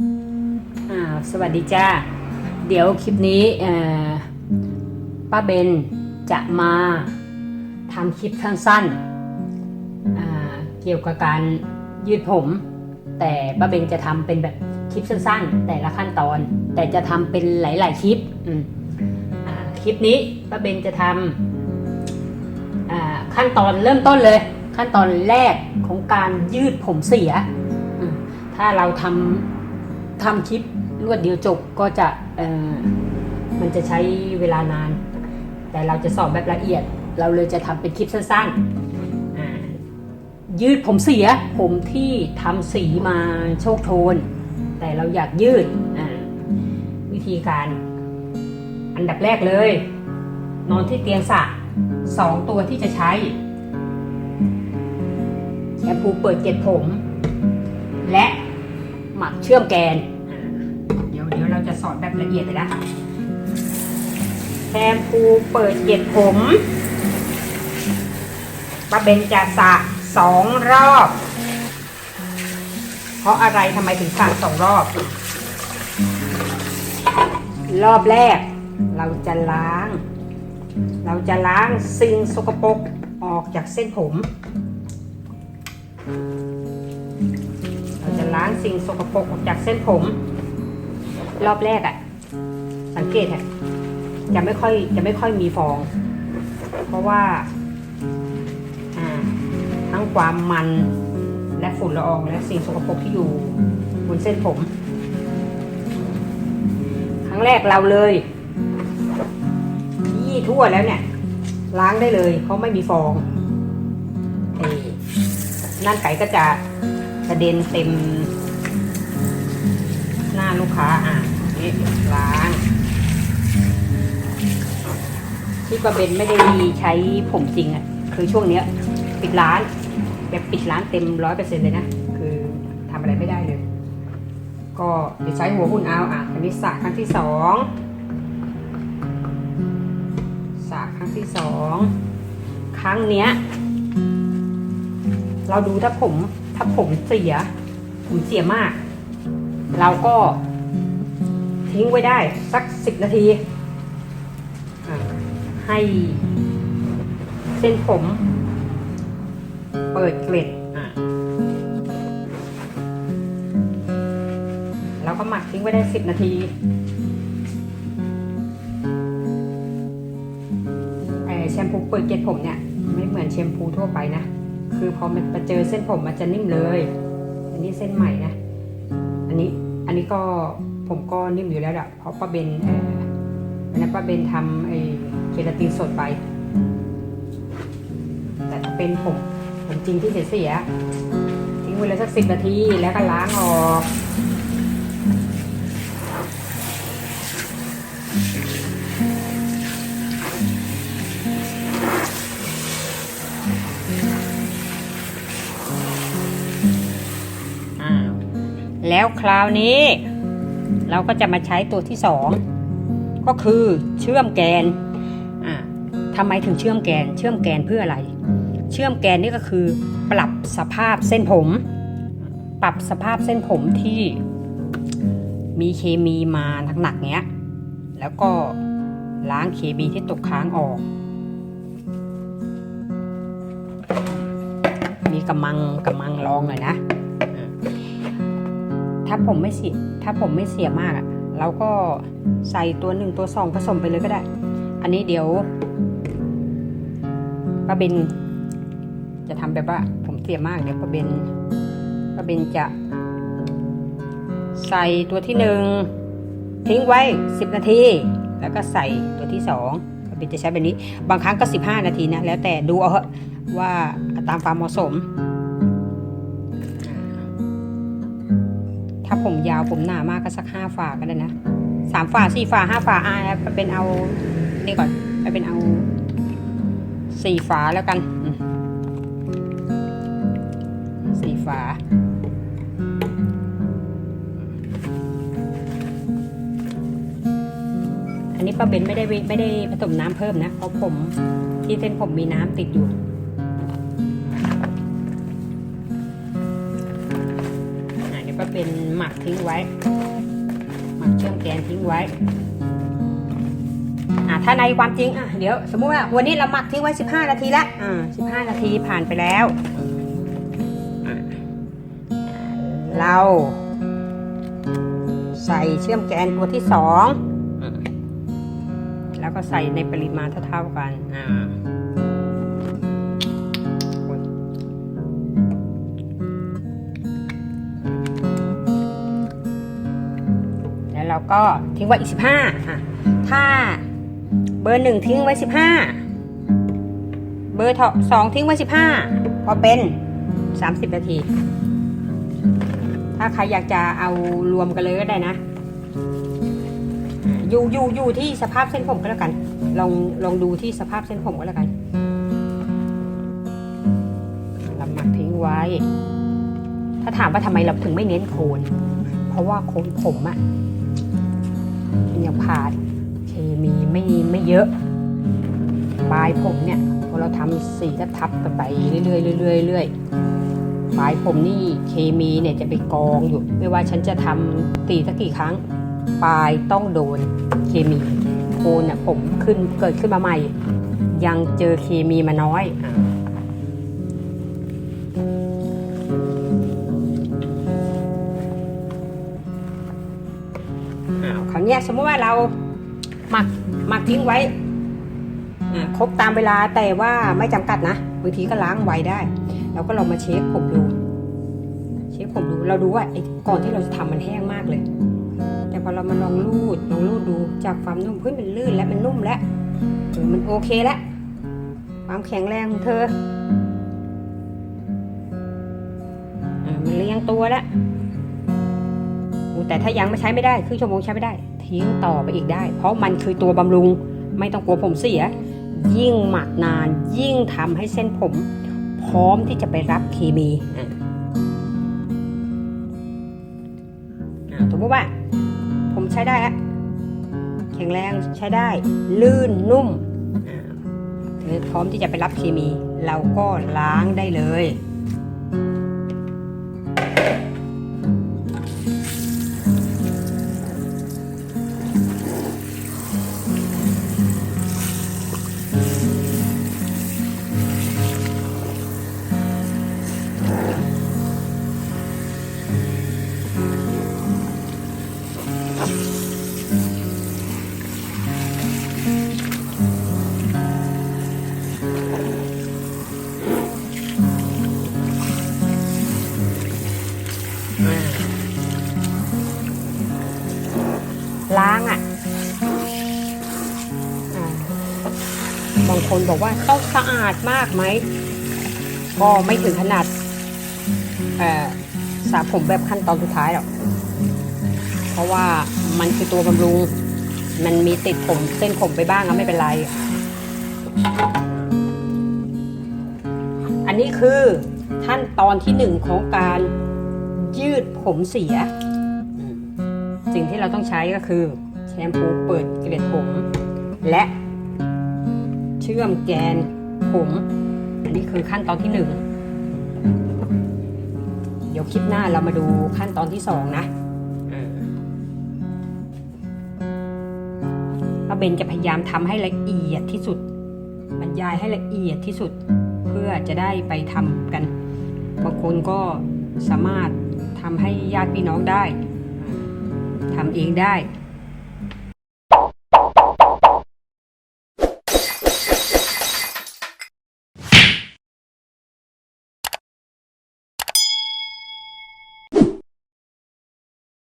อ่าสวัสดีจ้า เดี๋ยวคลิปนี้ป้าเบนจะมาทำคลิปสั้นๆเกี่ยวกับการยืดผม แต่ป้าเบนจะทำเป็นแบบคลิปสั้นๆ แต่ละขั้นตอน แต่จะทำเป็นหลาย ๆ คลิปคลิปนี้ป้าเบนจะทำขั้นตอนเริ่มต้นเลย ขั้นตอนแรกของการยืดผมเสีย ถ้าเราทำ ทำคลิปรวดเดียวจบก็จะเออมันจะใช้เวลานาน แต่เราจะสอนแบบละเอียด เราเลยจะทำเป็นคลิปสั้นๆยืดผมเสียผมที่ทำสีมาโชคโชนแต่เราอยากยืดวิธีการอันดับแรกเลย นอนที่เตียงสระสองตัวที่จะใช้แชมพูเปิดเกล็ดผม และ หมักเชื่อมแกนอ่าเดี๋ยวเดี๋ยวเราจะสอนแบบละเอียดเลยนะแชมพูเปิดเกล็ดผมป้าเบนจะสระสองรอบ เพราะอะไรทำไมถึงสระสองรอบ รอบแรก เราจะล้าง เราจะล้างสิ่งสกปรกออกจากเส้นผม ล้างสิ่งสกปรกออกจากเส้นผม รอบแรกอะ่ะ สังเกตอะจะไม่ค่อยจะไม่ค่อยมีฟอง เพราะว่าทั้งความมันและฝุ่นละอองและสิ่งสกปรกที่อยู่บนเส้นผม ครั้งแรกเราเลยยี่ทั่วแล้วเนี่ย ล้างได้เลย เพราะไม่มีฟองนั่นไก่ก็จะ กระเด็นเต็ม หน้าลูกค้าอะนี่ล้างที่ประเบนไม่ได้ใช้ผมจริงอะ คือช่วงเนี้ย ปิดร้านแบบปิดร้านเต็มร้อยเปอร์เซ็นเลยนะ คือทำอะไรไม่ได้เลย ก็เดี๋ยวใช้หัวหุ่นเอาอะอันนี้สระครั้งที่สองสระครั้งที่สองครั้งเนี้ย เราดูถ้าผม ถ้าผมเสีย ผมเสียมาก เราก็ทิ้งไว้ได้ สักสิบนาทีให้เส้นผม เปิดเกล็ดอะแล้วก็หมักทิ้งไว้ได้สิบนาทีแชมพูเปิดเกล็ดผมเนี่ย ไม่เหมือนแชมพูทั่วไปนะ คือพอมันมาเจอเส้นผมมันจะนิ่มเลย อันนี้เส้นใหม่นะ อันนี้อันนี้ก็ผมก็นิ่มอยู่แล้วแหละเพราะป้าเบนเอ่อวันนั้นป้าเบนทำไอ้เคราตินสดไป แต่ถ้าเป็นผมผมจริงที่เสียๆทิ้งไว้เลยสักสิบนาทีแล้วก็ล้างออก แล้วคราวนี้ เราก็จะมาใช้ตัวที่สองก็คือเชื่อมแกนทำไมถึงเชื่อมแกน เชื่อมแกนเพื่ออะไร เชื่อมแกนนี่ก็คือปรับสภาพเส้นผม ปรับสภาพเส้นผมที่มีเคมีมาหนักๆเนี้ย แล้วก็ล้างเคมีที่ตกค้างออก มีกำมังกำมังรองหน่อยนะ ถ้าผมไม่เสียถ้าผมไม่เสียมากอะ่ะเราก็ใส่ตัวหนึ่งตัวสองผสมไปเลยก็ได้ อันนี้เดี๋ยวป้าเบนจะทำแบบว่า ผมเสียมากเดี๋ยวป้าเบนป้าเบนจะใส่ตัวที่หนึ่งทิ้งไว้สิบนาที แล้วก็ใส่ตัวที่สองป้าเบนจะใช้แบบนี้ บางครั้งก็สิบห้านาทีนะ แล้วแต่ดูเอาเถอะว่าตามความเหมาะสม ถ้าผมยาวผมหนามากก็สักห้าฝาก็ได้นะสามฝาสี่ฝาห้าฝาอ่าไปเป็นเอานี่ก่อนไปเป็นเอาสี่ฝาแล้วกันสี่ฝาอันนี้ป้าเบนไม่ได้ไม่ได้ผสมน้ำเพิ่มนะเพราะผมที่เส้นผมมีน้ำติดอยู่ มักทิ้งไว้ หมักเชื่อมแกนทิ้งไว้อ่าถ้าในความจริงอะเดี๋ยวสมมุติว่าวันนี้เราหมักทิ้งไว้ 15 นาทีละอ่า15 นาทีผ่านไปแล้ว เราใส่เชื่อมแกนตัวที่สองแล้วก็ใส่ในปริมาณเท่าๆกันอ่า แล้วก็ทิ้งไว้อีก15อะถ้าเบอร์หนึ่งทิ้งไว้สิบห้าเบอร์สองทิ้งไว้สิบห้าพอเป็นสามสิบนาที ถ้าใครอยากจะเอารวมกันเลยก็ได้นะอยู่อยู่อยู่ที่สภาพเส้นผมก็แล้วกัน ลองลองดูที่สภาพเส้นผมก็แล้วกันเราหมักทิ้งไว้ ถ้าถามว่าทำไมเราถึงไม่เน้นโคน เพราะว่าโคนผมอะ ยังผ่านเคมีไม่ไม่เยอะปลายผมเนี่ยพอเราทำสีทับทับๆไปเรื่อยๆเรื่อยๆเรื่อยปลายผมนี่เคมีเนี่ยจะไปกองอยู่ ไม่ว่าฉันจะทำตีสักกี่ครั้ง ปลายต้องโดนเคมีโคนเนี่ยผมขึ้นเกิดขึ้นมาใหม่ ยังเจอเคมีมาน้อย เนี้ยสมมติว่าเราหมักหมักทิ้งไว้อ่าครบตามเวลาแต่ว่าไม่จำกัดนะบางทีก็ล้างไว้ได้ เราก็ลองมาเช็คผมดู เช็คผมดูเราดูว่าไอ้ก่อนที่เราจะทำมันแห้งมากเลย แต่พอเรามาลองรูดลองรูดดูจากความนุ่มเฮ้ยมันลื่นและมันนุ่มแล้วเออมันโอเคแล้วความแข็งแรงของเธออ่ามันเรียงตัวแล้วอู้ แต่ถ้ายังไม่ใช้ไม่ได้ครึ่งชั่วโมงใช้ไม่ได้ ทิ้งต่อไปอีกได้ เพราะมันคือตัวบำรุงไม่ต้องกลัวผมเสีย ยิ่งหมักนาน ยิ่งทำให้เส้นผม พร้อมที่จะไปรับเคมีอะอ่าสมมติว่า ผมใช้ได้แล้วแข็งแรงใช้ได้ ลื่นนุ่มอ่าเธอพร้อมที่จะไปรับเคมี เราก็ล้างได้เลย บางคนบอกว่าต้องสะอาดมากไหมก็ไม่ถึงขนาดเอ่อสระผมแบบขั้นตอนสุดท้ายหรอกเพราะว่ามันคือตัวบำรุง มันมีติดผมเส้นผมไปบ้างก็ไม่เป็นไร อันนี้คือขั้นตอนที่หนึ่งของการยืดผมเสีย สิ่งที่เราต้องใช้ก็คือแชมพูเปิดเกล็ดผม และ เชื่อมแกนผมอันนี้คือขั้นตอนที่หนึ่งเดี๋ยวคลิปหน้าเรามาดูขั้นตอนที่สองนะป้าเบนจะพยายามทำให้ละเอียดที่สุดบรรยายให้ละเอียดที่สุด เพื่อจะได้ไปทำกัน บางคนก็สามารถทำให้ญาติพี่น้องได้ทำเองได้